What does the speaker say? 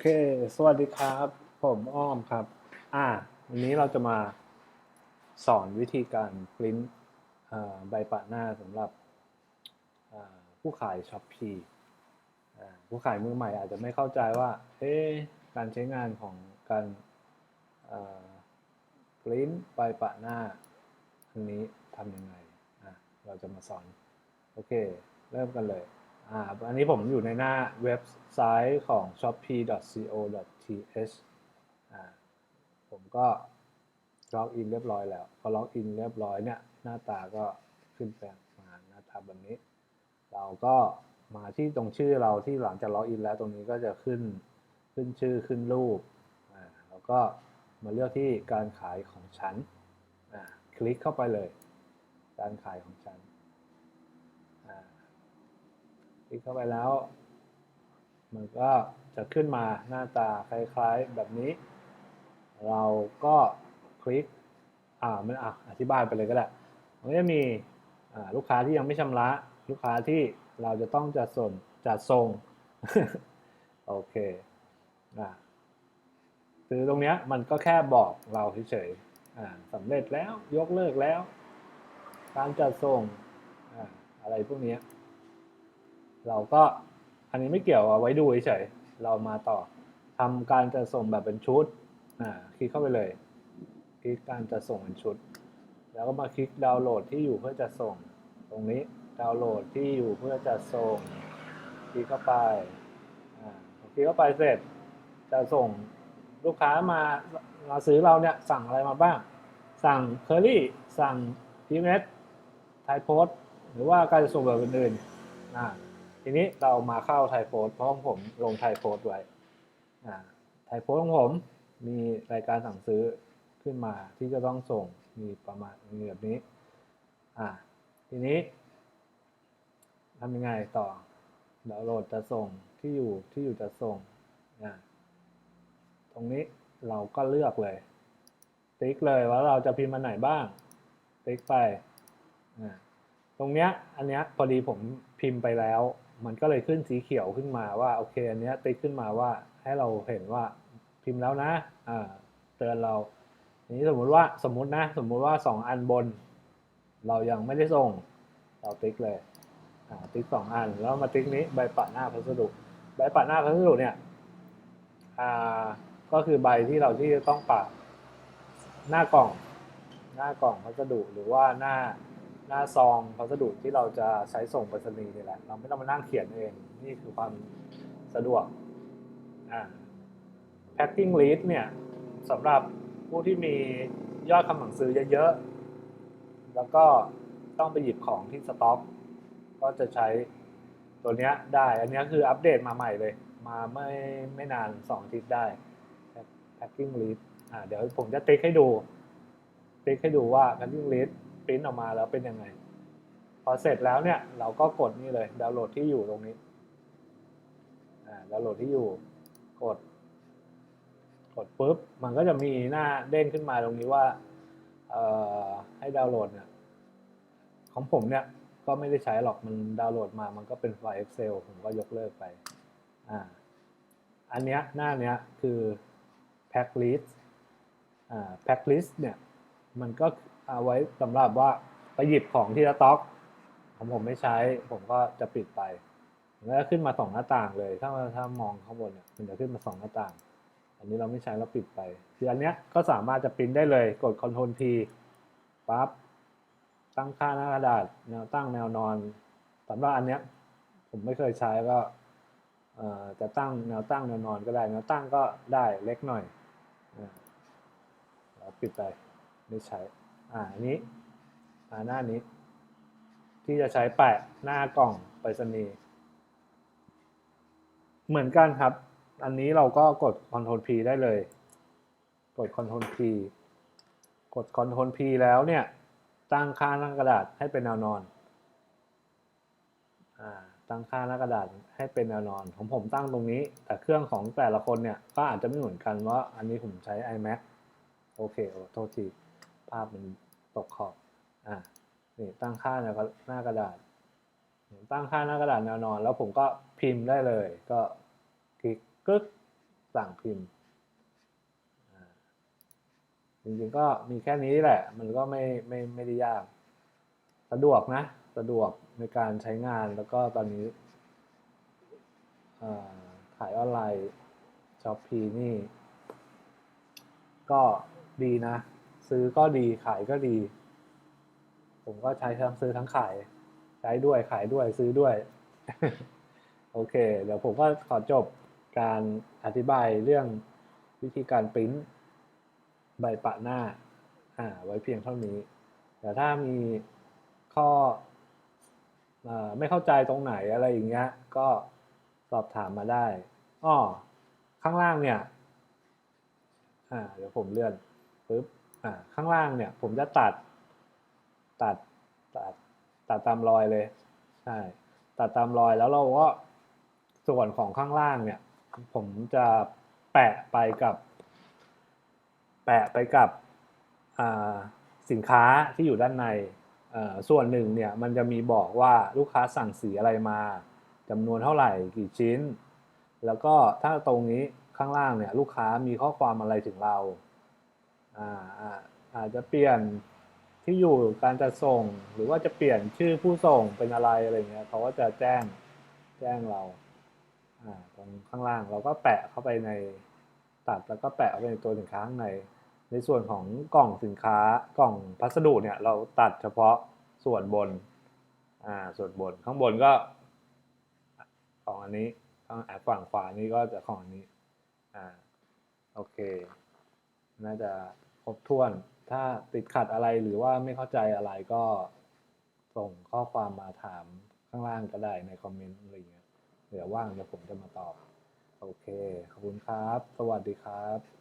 อเค สวัสดีครับ ผมอ้อมครับ อ่า วันนี้เราจะมาสอนวิธีการปริ้นใบปะหน้าสำหรับผู้ขายช้อปปี้ผู้ขายมือใหม่อาจจะไม่เข้าใจว่าเอ๊การใช้งานของการปริ้นใบปะหน้าอันนี้ทำยังไง เราจะมาสอน โอเค เริ่มกันเลย อ่าอันนี้ผมอยู่ในหน้าเว็บไซต์ของ shopee.co.th อ่าผมก็ล็อกอินเรียบร้อยแล้ว พอล็อกอินเรียบร้อยเนี่ย หน้าตาก็ขึ้นแปลงมาหน้าตาแบบนี้ เราก็มาที่ตรงชื่อเราที่หลังจากล็อกอินแล้วตรงนี้ก็จะขึ้นขึ้นชื่อขึ้นรูปอ่าแล้วก็มาเลือกที่การขายของฉันอ่าคลิกเข้าไปเลย การขายของฉันอ่ คลิกเข้าไปแล้ว มันก็จะขึ้นมาหน้าตาคล้ายๆแบบนี้ เราก็คลิกอ่ามันอะอธิบายไปเลยก็ได้มันจะมีลูกค้าที่ยังไม่ชำระ ลูกค้าที่เราจะต้องจัดส่งจัดส่งโอเคอ่าคือตรงเนี้ยมันก็แค่บอกเราเฉยๆอ่าสำเร็จแล้วยกเลิกแล้ว การจัดส่งอ่าอะไรพวกเนี้ย เราก็อันนี้ไม่เกี่ยวเอาไว้ดูเฉยเรามาต่อทำการจะส่งแบบเป็นชุดอ่าคลิกเข้าไปเลยคลิกการจะส่งเป็นชุด แล้วก็มาคลิกดาวน์โหลดที่อยู่เพื่อจะส่ง ตรงนี้ดาวน์โหลดที่อยู่เพื่อจะส่งคลิกเข้าไปอ่าคลิกเข้าไปเสร็จจะส่งลูกค้ามามาซื้อเราเนี่ยสั่งอะไรมาบ้าง สั่งเคอรี่สั่งพีเมสไทโพสหรือว่าการจะส่งแบบอื่นๆอ่า ทีนี้เรามาเข้าไทยโพสเพราะผมลงไทยโพสไว้ไทยโพสของผมมีรายการสั่งซื้อขึ้นมาที่จะต้องส่งมีประมาณมีแบบนี้ อ่า ทีนี้ทำยังไงต่อดาวน์โหลดจะส่งที่อยู่ที่อยู่จะส่งอ่าตรงนี้เราก็เลือกเลย ติ๊กเลยว่าเราจะพิมพ์มาไหนบ้าง ติ๊กไปอ่าตรงเนี้ยอันเนี้ยพอดีผมพิมพ์ไปแล้ว มันก็เลยขึ้นสีเขียวขึ้นมาว่าโอเคอันเนี้ยติ๊กขึ้นมาว่าให้เราเห็นว่าพิมพ์แล้วนะอ่าเตือนเราทีนี้สมมุติว่าสมมุตินะสมมุติว่าสองอันบน เรายังไม่ได้ส่ง เราติ๊กเลยอ่าติ๊กสองอันแล้วมาติ๊กนี้ใบปะหน้าพัสดุใบปะหน้าพัสดุเนี่ยอ่าก็คือใบที่เราที่จะต้องปะหน้ากล่อง หน้ากล่องพัสดุหรือว่าหน้า หน้าซองพัสดุที่เราจะใช้ส่งไปรษณีย์นี่แหละ เราไม่ต้องมานั่งเขียนเอง นี่คือความสะดวกอ่า packing list เนี่ยสำหรับผู้ที่มียอดคำสั่งซื้อเยอะๆ แล้วก็ต้องไปหยิบของที่สต็อก ก็จะใช้ตัวเนี้ยได้ อันนี้คืออัปเดตมาใหม่เลย มาไม่ไม่นานสองอาทิตย์ได้ packing list อ่าเดี๋ยวผมจะติ๊กให้ดู ติ๊กให้ดูว่า packing list ปริ้นออกมาแล้วเป็นยังไง พอเสร็จแล้วเนี่ย เราก็กดนี่เลย ดาวน์โหลดที่อยู่ตรงนี้ดาวน์โหลดที่อยู่ กด กดปุ๊บ มันก็จะมีหน้าเด้งขึ้นมาตรงนี้ว่าให้ดาวน์โหลดเนี่ย ของผมเนี่ยก็ไม่ได้ใช้หรอก มันดาวน์โหลดมา มันก็เป็นไฟล์ Excel ผมก็ยกเลิกไป อ่า อันเนี้ยหน้าเนี้ยคือ pack list อ่า pack list เนี่ย มันก็ เอาไว้สำหรับว่าไปหยิบของที่สต็อกของผมไม่ใช้ ผมก็จะปิดไปมันก็ขึ้นมาสองหน้าต่างเลย ถ้าถ้ามองข้างบนเนี่ยมันจะขึ้นมาสองหน้าต่าง อันนี้เราไม่ใช้เราปิดไปคืออันเนี้ยก็สามารถจะปริ้นได้เลย กด Ctrl P ปั๊บ ตั้งค่าหน้ากระดาษ แนวตั้งแนวนอนสำหรับอันเนี้ยผมไม่เคยใช้ก็จะตั้งแนวตั้งแนวนอนก็ได้ แนวตั้งก็ได้เล็กหน่อยอ่าเราปิดไปไม่ใช้ อ่าอันนี้อ่าหน้านี้ ที่จะใช้แปะหน้ากล่องไปรษณีย์เหมือนกันครับ อันนี้เราก็กด Ctrl P ได้เลย กด Ctrl P กด Ctrl P แล้วเนี่ย ตั้งค่าหน้ากระดาษให้เป็นแนวนอนอ่าตั้งค่าหน้ากระดาษให้เป็นแนวนอนของผมตั้งตรงนี้ แต่เครื่องของแต่ละคนเนี่ยก็อาจจะไม่เหมือนกันว่าอันนี้ผมใช้ iMac โอเคโอ้โทษที ภาพมันตกขอบอ่านี่ตั้งค่าแนหน้ากระดาษ ตั้งค่าหน้ากระดาษแนวนอน แล้วผมก็พิมพ์ได้เลย ก็คลิกกึ๊กสั่งพิมพ์อ่าจริงๆก็มีแค่นี้แหละ มันก็ไม่ไม่ไม่ได้ยาก สะดวกนะ สะดวกในการใช้งานแล้วก็ตอนนี้อ่าขายออนไลน์ช้อปปีนี่ ก็ดีนะ ซื้อก็ดีขายก็ดี ผมก็ใช้ทั้งซื้อทั้งขาย ใช้ด้วยขายด้วยซื้อด้วย โอเค เดี๋ยวผมก็ขอจบการอธิบายเรื่องวิธีการปริ้นใบปะหน้าอ่าไว้เพียงเท่านี้ แต่ถ้ามีข้ออไม่เข้าใจตรงไหนอะไรอย่างเงี้ย ก็สอบถามมาได้อ้อข้างล่างเนี่ย อ่า เดี๋ยวผมเลื่อนปึ๊บ ข้างล่างเนี่ยผมจะตัดตัดตัดตัดตามรอยเลยใช่ตัดตามรอยแล้วเราก็ส่วนของข้างล่างเนี่ย ผมจะแปะไปกับ แปะไปกับสินค้าที่อยู่ด้านในส่วนหนึ่งเนี่ยมันจะมีบอกว่าลูกค้าสั่งสีอะไรมาจำนวนเท่าไหร่กี่ชิ้น แล้วก็ถ้าตรงนี้ข้างล่างเนี่ยลูกค้ามีข้อความอะไรถึงเรา อาจจะเปลี่ยนที่อยู่การจะส่ง หรือว่าจะเปลี่ยนชื่อผู้ส่งเป็นอะไรอะไรเงี้ยเขาก็จะแจ้งแจ้งเราตรงข้างล่างเราก็แปะเข้าไปในตัดแล้วก็แปะเข้าไปในตัวสินค้าข้างในในส่วนของกล่องสินค้ากล่องพัสดุเนี่ยเราตัดเฉพาะส่วนบนอ่าส่วนบนข้างบนก็ของอันนี้ข้างฝั่งขวานี้ก็จะของอันนี้อ่าโอเค น่าจะ บถ้วน ถ้าติดขัดอะไรหรือว่าไม่เข้าใจอะไรก็ส่งข้อความมาถามข้างล่างก็ได้ในคอมเมนต์อะไรเงี้ยเดี๋ยวว่างเดี๋ยวผมจะมาตอบ โอเค ขอบคุณครับ สวัสดีครับ